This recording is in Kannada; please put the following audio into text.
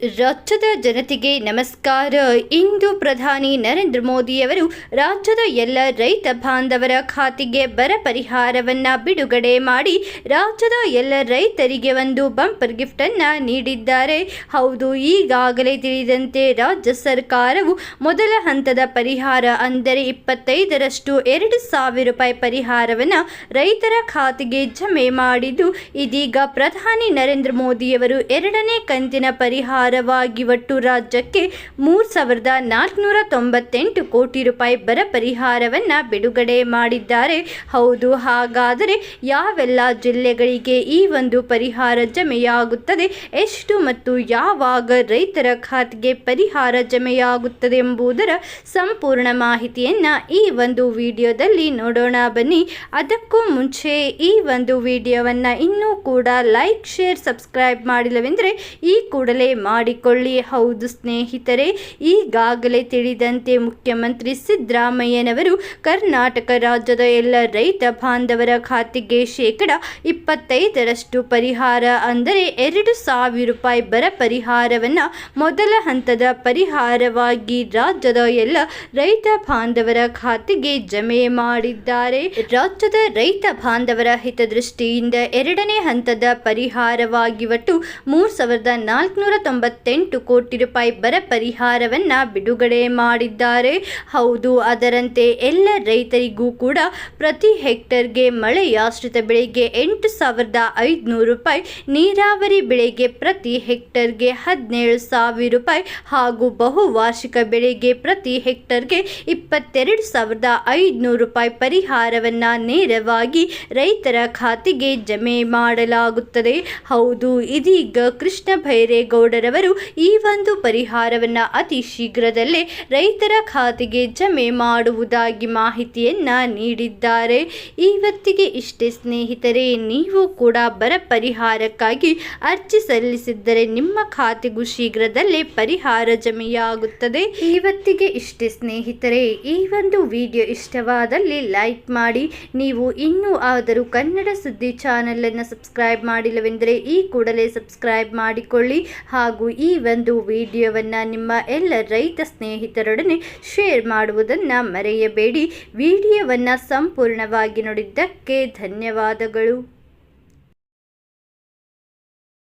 ರಾಜ್ಯದ ಜನತೆಗೆ ನಮಸ್ಕಾರ. ಇಂದು ಪ್ರಧಾನಿ ನರೇಂದ್ರ ಮೋದಿಯವರು ರಾಜ್ಯದ ಎಲ್ಲ ರೈತ ಬಾಂಧವರ ಖಾತೆಗೆ ಬರ ಪರಿಹಾರವನ್ನು ಬಿಡುಗಡೆ ಮಾಡಿ ರಾಜ್ಯದ ಎಲ್ಲ ರೈತರಿಗೆ ಒಂದು ಬಂಪರ್ ಗಿಫ್ಟನ್ನು ನೀಡಿದ್ದಾರೆ. ಹೌದು, ಈಗಾಗಲೇ ತಿಳಿದಂತೆ ರಾಜ್ಯ ಸರ್ಕಾರವು ಮೊದಲ ಹಂತದ ಪರಿಹಾರ ಅಂದರೆ ಇಪ್ಪತ್ತೈದರಷ್ಟು ಎರಡು ಸಾವಿರ ರೂಪಾಯಿ ಪರಿಹಾರವನ್ನು ರೈತರ ಖಾತೆಗೆ ಜಮೆ ಮಾಡಿದ್ದು, ಇದೀಗ ಪ್ರಧಾನಿ ನರೇಂದ್ರ ಮೋದಿಯವರು ಎರಡನೇ ಕಂತಿನ ಪರಿಹಾರವಾಗಿ ಒಟ್ಟು ರಾಜ್ಯಕ್ಕೆ ಮೂರು ಸಾವಿರದ ನಾಲ್ಕುನೂರ ತೊಂಬತ್ತೆಂಟು ಕೋಟಿ ರೂಪಾಯಿ ಬರ ಪರಿಹಾರವನ್ನು ಬಿಡುಗಡೆ ಮಾಡಿದ್ದಾರೆ. ಹೌದು, ಹಾಗಾದರೆ ಯಾವೆಲ್ಲ ಜಿಲ್ಲೆಗಳಿಗೆ ಈ ಒಂದು ಪರಿಹಾರ ಜಮೆಯಾಗುತ್ತದೆ? ಎಷ್ಟು ಮತ್ತು ಯಾವಾಗ ರೈತರ ಖಾತೆಗೆ ಪರಿಹಾರ ಜಮೆಯಾಗುತ್ತದೆ ಎಂಬುದರ ಸಂಪೂರ್ಣ ಮಾಹಿತಿಯನ್ನು ಈ ಒಂದು ವಿಡಿಯೋದಲ್ಲಿ ನೋಡೋಣ ಬನ್ನಿ. ಅದಕ್ಕೂ ಮುಂಚೆ ಈ ಒಂದು ವಿಡಿಯೋವನ್ನು ಇನ್ನೂ ಕೂಡ ಲೈಕ್, ಶೇರ್, ಸಬ್ಸ್ಕ್ರೈಬ್ ಮಾಡಿಲ್ಲವೆಂದರೆ ಈ ಕೂಡಲೇ ಮಾಡಿಕೊಳ್ಳಿ. ಹೌದು ಸ್ನೇಹಿತರೆ, ಈಗಾಗಲೇ ತಿಳಿದಂತೆ ಮುಖ್ಯಮಂತ್ರಿ ಸಿದ್ದರಾಮಯ್ಯನವರು ಕರ್ನಾಟಕ ರಾಜ್ಯದ ಎಲ್ಲ ರೈತ ಬಾಂಧವರ ಖಾತೆಗೆ ಶೇಕಡ ಇಪ್ಪತ್ತೈದರಷ್ಟು ಪರಿಹಾರ, ಅಂದರೆ ಎರಡು ಸಾವಿರ ರೂಪಾಯಿ ಬರ ಪರಿಹಾರವನ್ನು ಮೊದಲ ಹಂತದ ಪರಿಹಾರವಾಗಿ ರಾಜ್ಯದ ಎಲ್ಲ ರೈತ ಬಾಂಧವರ ಖಾತೆಗೆ ಜಮೆ ಮಾಡಿದ್ದಾರೆ. ರಾಜ್ಯದ ರೈತ ಬಾಂಧವರ ಹಿತದೃಷ್ಟಿಯಿಂದ ಎರಡನೇ ಹಂತದ ಪರಿಹಾರವಾಗಿ ಒಟ್ಟು ಮೂರು ಸಾವಿರದ ನಾಲ್ಕುನೂರ ತೊಂಬತ್ತೆಂಟು ಕೋಟಿ ರೂಪಾಯಿ ಬರ ಪರಿಹಾರವನ್ನ ಬಿಡುಗಡೆ ಮಾಡಿದ್ದಾರೆ. ಹೌದು, ಅದರಂತೆ ಎಲ್ಲ ರೈತರಿಗೂ ಕೂಡ ಪ್ರತಿ ಹೆಕ್ಟರ್ಗೆ ಮಳೆಯಾಶ್ರಿತ ಬೆಳೆಗೆ ಎಂಟು ಸಾವಿರದ ಐದುನೂರು ರೂಪಾಯಿ, ನೀರಾವರಿ ಬೆಳೆಗೆ ಪ್ರತಿ ಹೆಕ್ಟರ್ಗೆ ಹದಿನೇಳು ಸಾವಿರ ರೂಪಾಯಿ ಹಾಗೂ ಬಹುವಾರ್ಷಿಕ ಬೆಳೆಗೆ ಪ್ರತಿ ಹೆಕ್ಟರ್ಗೆ ಇಪ್ಪತ್ತೆರಡು ಸಾವಿರದ ಐದುನೂರು ರೂಪಾಯಿ ಪರಿಹಾರವನ್ನ ನೇರವಾಗಿ ರೈತರ ಖಾತೆಗೆ ಜಮೆ ಮಾಡಲಾಗುತ್ತದೆ. ಹೌದು, ಇದೀಗ ಕೃಷ್ಣ ಭೈರೇಗೌಡರವರು ಈ ಒಂದು ಪರಿಹಾರವನ್ನು ಅತಿ ಶೀಘ್ರದಲ್ಲೇ ರೈತರ ಖಾತೆಗೆ ಜಮೆ ಮಾಡುವುದಾಗಿ ಮಾಹಿತಿಯನ್ನು ನೀಡಿದ್ದಾರೆ. ಇವತ್ತಿಗೆ ಇಷ್ಟೇ ಸ್ನೇಹಿತರೆ, ನೀವು ಕೂಡ ಬರ ಪರಿಹಾರಕ್ಕಾಗಿ ಅರ್ಜಿ ಸಲ್ಲಿಸಿದ್ದರೆ ನಿಮ್ಮ ಖಾತೆಗೂ ಶೀಘ್ರದಲ್ಲೇ ಪರಿಹಾರ ಜಮೆಯಾಗುತ್ತದೆ. ಇವತ್ತಿಗೆ ಇಷ್ಟೇ ಸ್ನೇಹಿತರೆ, ಈ ಒಂದು ವಿಡಿಯೋ ಇಷ್ಟವಾದಲ್ಲಿ ಲೈಕ್ ಮಾಡಿ. ನೀವು ಇನ್ನೂ ಆದರೂ ಕನ್ನಡ ಸುದ್ದಿ ಚಾನಲನ್ನು ಸಬ್ಸ್ಕ್ರೈಬ್ ಮಾಡಿಲ್ಲವೆಂದರೆ ಈ ಕೂಡಲೇ ಸಬ್ಸ್ಕ್ರೈಬ್ ಮಾಡಿಕೊಳ್ಳಿ. ಹಾಗೂ ಈ ಒಂದು ವಿಡಿಯೋವನ್ನು ನಿಮ್ಮ ಎಲ್ಲ ರೈತ ಸ್ನೇಹಿತರೊಡನೆ ಶೇರ್ ಮಾಡುವುದನ್ನು ಮರೆಯಬೇಡಿ. ವಿಡಿಯೋವನ್ನು ಸಂಪೂರ್ಣವಾಗಿ ನೋಡಿದ್ದಕ್ಕೆ ಧನ್ಯವಾದಗಳು.